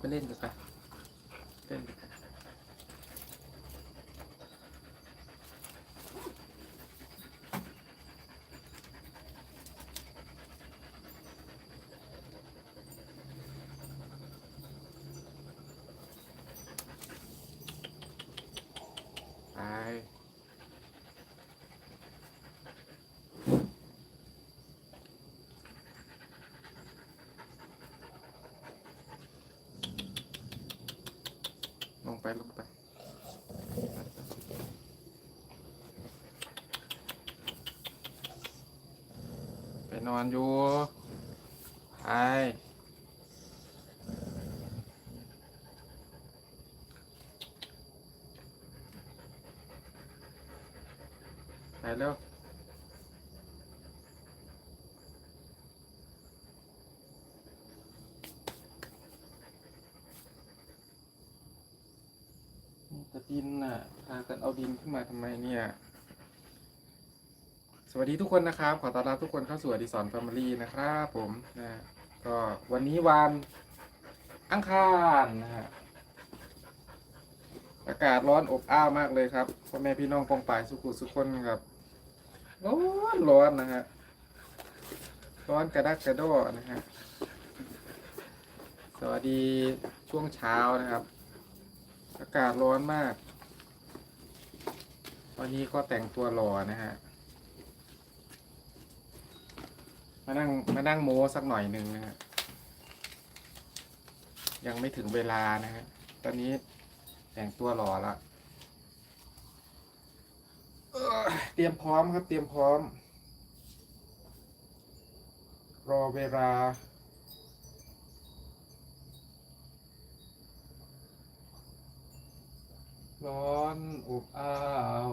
ไปเล่นกันไปเล่นกันไปไปลงไปลงไป ไป นอนอยู่ไปไปเร็วนี่แต่ดินน่ะพากันเอาดินขึ้นมาทำไมเนี่ย สวัสดีทุกคนนะครับ ขอต้อนรับทุกคนเข้าสู่อดิสรแฟมิลี่นะครับผมนะก็วันนี้วันอังคารนะฮะอากาศร้อนอบอ้าวมากเลยครับพ่อแม่พี่น้องปองปายสุขุสุขคนครับร้อนร้อนนะฮะร้อนกระดักกระโดดนะฮะสวัสดีช่วงเช้านะครับ อากาศร้อนมาก วันนี้ก็แต่งตัวหล่อนะฮะ มานั่งมานั่งโม้สักหน่อยหนึ่งนะฮะยังไม่ถึงเวลานะฮะตอนนี้แต่งตัวหล่อละเอ้อเตรียมพร้อมครับ เตรียมพร้อม รอเวลา ร้อนอบอ้าว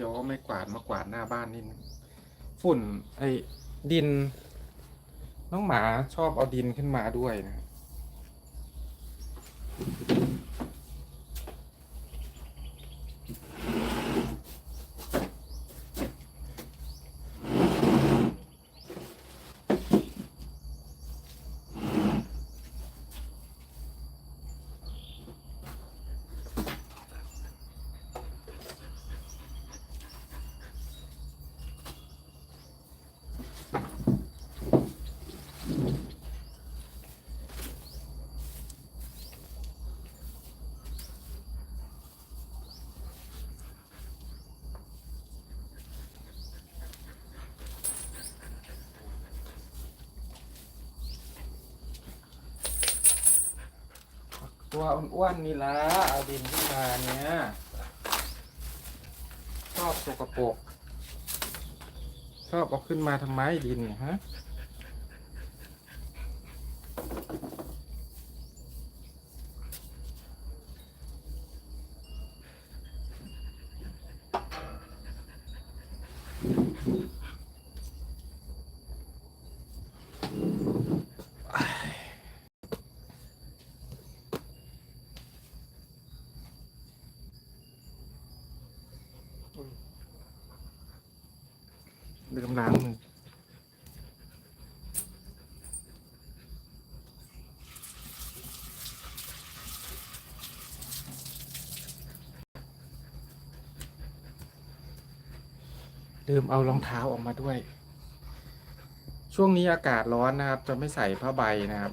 ดี๋ยวไม่กวาดมากวาดหน้าบ้านนิดนึงฝุ่นไอ้ดิน น้องหมาชอบเอาดินขึ้นมาด้วยนะ ตัวอ้วนๆนี่ละเอาดินขึ้นมาเนี่ยชอบสกปรกชอบเอาขึ้นมาทำไมดินเนี่ยฮะ ลืมล้างมือลืมเอารองเท้าออกมาด้วย ช่วงนี้อากาศร้อนนะครับ จะไม่ใส่ผ้าใบนะครับ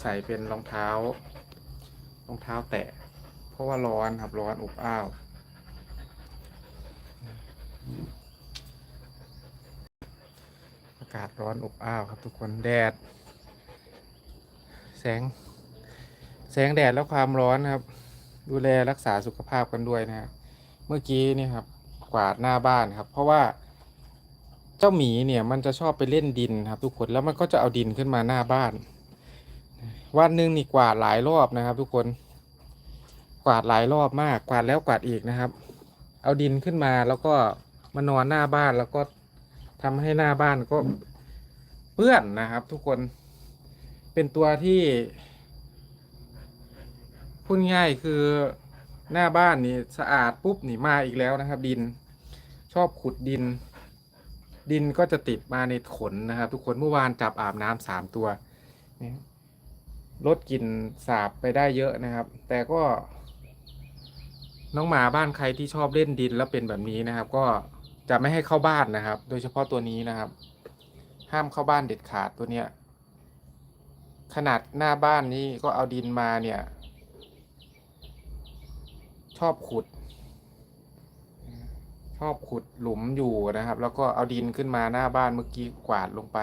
ใส่เป็นรองเท้า รองเท้าแตะ เพราะว่าร้อนครับร้อนอบอ้าวากาศร้อนอบอ้าวครับทุกคนแดด แสง แสงแดดแล้วความร้อนครับ ดูแลรักษาสุขภาพกันด้วยนะฮะเมื่อกี้นี่ครับ กวาดหน้าบ้านครับ เพราะว่าเจ้าหมีเนี่ยมันจะชอบไปเล่นดินครับ ทุกคนแล้วมันก็จะเอาดินขึ้นมาหน้าบ้าน วันหนึ่งนี่กวาดหลายรอบนะครับ ทุกคน กวาดหลายรอบมาก กวาดแล้วกวาดอีกนะครับ เอาดินขึ้นมาแล้วก็มานอนหน้าบ้านแล้วก็ ทำให้หน้าบ้านก็เปื้อนนะครับ ทุกคนเป็นตัวที่พูดง่ายคือหน้าบ้านนี่สะอาดปุ๊บนี่มาอีกแล้วนะครับ ดินชอบขุดดิน ดินก็จะติดมาในขนนะครับ ทุกคนเมื่อวานจับอาบน้ำสามตัวนี่ลดกลิ่นสาบไปได้เยอะนะครับ แต่ก็ น้องหมาบ้านใครที่ชอบเล่นดินแล้วเป็นแบบนี้นะครับ ก็ จะไม่ให้เข้าบ้านนะครับ โดยเฉพาะตัวนี้นะครับ ห้ามเข้าบ้านเด็ดขาดตัวเนี้ย ขนาดหน้าบ้านนี้ก็เอาดินมาเนี่ย ชอบขุด ชอบขุดหลุมอยู่นะครับ แล้วก็เอาดินขึ้นมาหน้าบ้านเมื่อกี้กวาดลงไป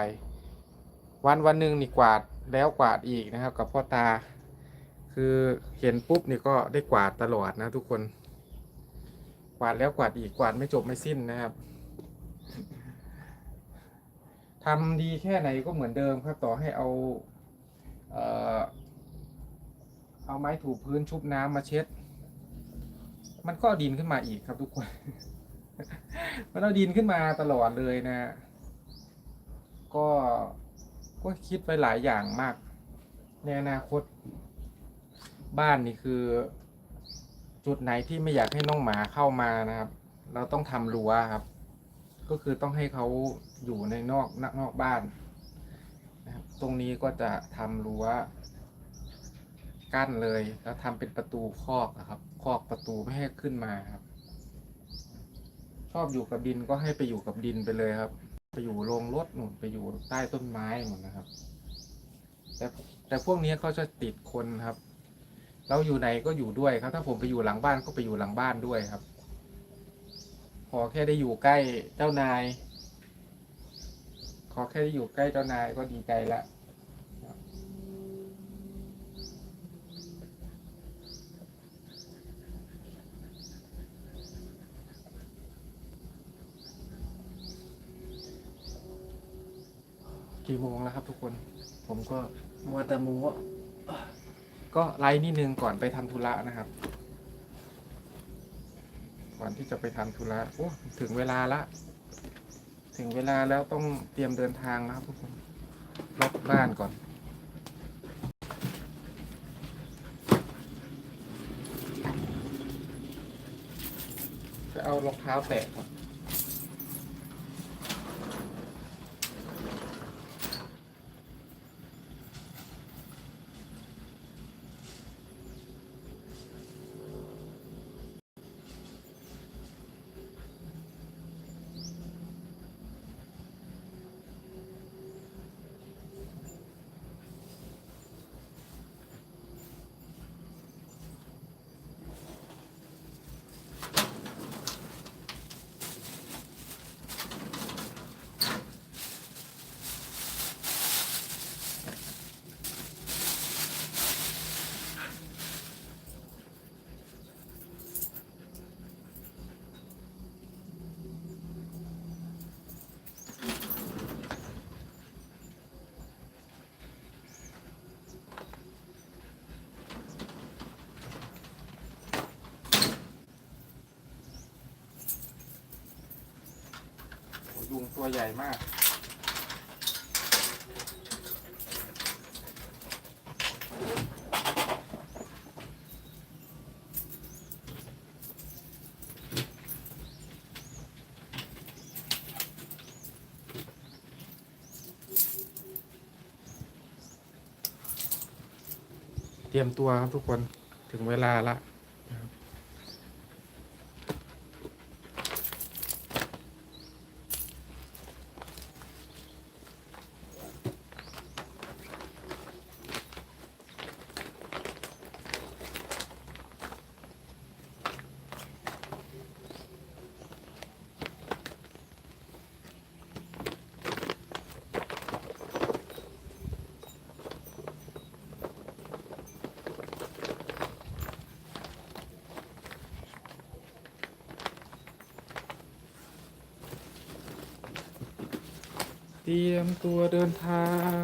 วันวันหนึ่งนี่กวาดแล้วกวาดอีกนะครับ กับพ่อตา คือเห็นปุ๊บนี่ก็ได้กวาดตลอดนะทุกคน กวาดแล้วกวาดอีกกวาดไม่จบไม่สิ้นนะครับทำดีแค่ไหนก็เหมือนเดิมครับต่อให้เอาเอ่อเอาไม้ถูพื้นชุบน้ำมาเช็ด มันก็ดินขึ้นมาอีกครับทุกคน มันเอาดินขึ้นมาตลอดเลยนะ ก็ก็คิดไปหลายอย่างมาก ในอนาคต บ้านนี่คือ จุดไหนที่ไม่อยากให้น้องหมาเข้ามานะครับ เราต้องทำรั้วครับ ก็คือต้องให้เขาอยู่ในนอกนอกนอกบ้านนะครับ ตรงนี้ก็จะทำรั้วกั้นเลย แล้วทำเป็นประตูคอกนะครับ คอกประตูไม่ให้ขึ้นมาครับ ชอบอยู่กับดินก็ให้ไปอยู่กับดินไปเลยครับ ไปอยู่โรงรถหนุนไปอยู่ใต้ต้นไม้หมดนะครับ แต่แต่พวกนี้เขาจะติดคนครับ เราอยู่ไหนก็อยู่ด้วยครับ ถ้าผมไปอยู่หลังบ้านก็ไปอยู่หลังบ้านด้วยครับ ขอแค่ได้อยู่ใกล้เจ้านาย ขอแค่ได้อยู่ใกล้เจ้านายก็ดีใจละกี่โมงแล้วครับทุกคน ผมก็มัวแต่มู ก็ไลน์นิดนึงก่อนไปทำธุระนะครับ ก่อนที่จะไปทำธุระโอ้ถึงเวลาละ ถึงเวลาแล้วต้องเตรียมเดินทางนะครับทุกคนล็อกบ้านก่อนจะเอารองเท้าแตะก่อน ตัวใหญ่มาก เตรียมตัวครับทุกคนถึงเวลาละ ตรียมตัวเดินทาง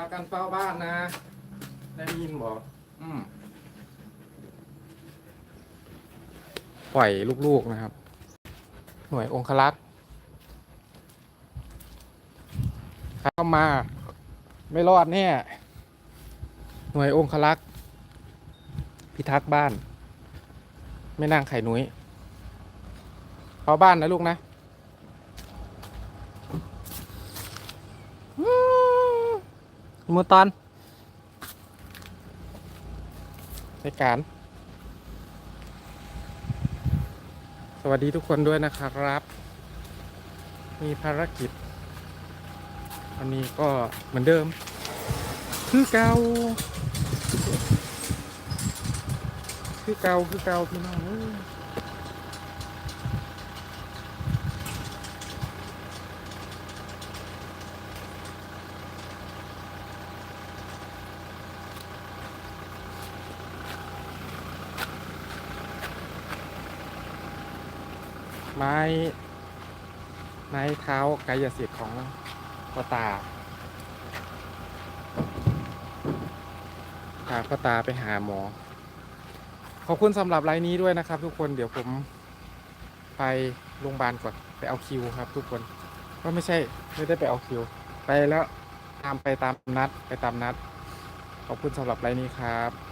ากันเฝ้าบ้านนะ ได้ยินบอกอืมปล่อยลูกๆนะครับ หน่วยองคลักษ์เข้ามา ไม่รอดแน่หน่วยองคลักษ์พิทักษ์บ้าน ไม่นั่งไข่นุ้ยเฝ้าบ้านนะลูกนะ มือตอนในการ สวัสดีทุกคนด้วยนะครับ มีภารกิจวันนี้ก็เหมือนเดิม คือเกาคือเกาคือเกาพี่น้อง ไม้เท้ากายสิทธิ์ของพอตาพาพอตาไปหาหมอ ขอบคุณสำหรับไลน์นี้ด้วยนะครับ ทุกคนเดี๋ยวผมไปโรงพยาบาลก่อนไปเอาคิวครับ ทุกคนก็ไม่ใช่ไม่ได้ไปเอาคิว ไปแล้วตามไปตามนัดไปตามนัด ขอบคุณสำหรับไลน์นี้ครับ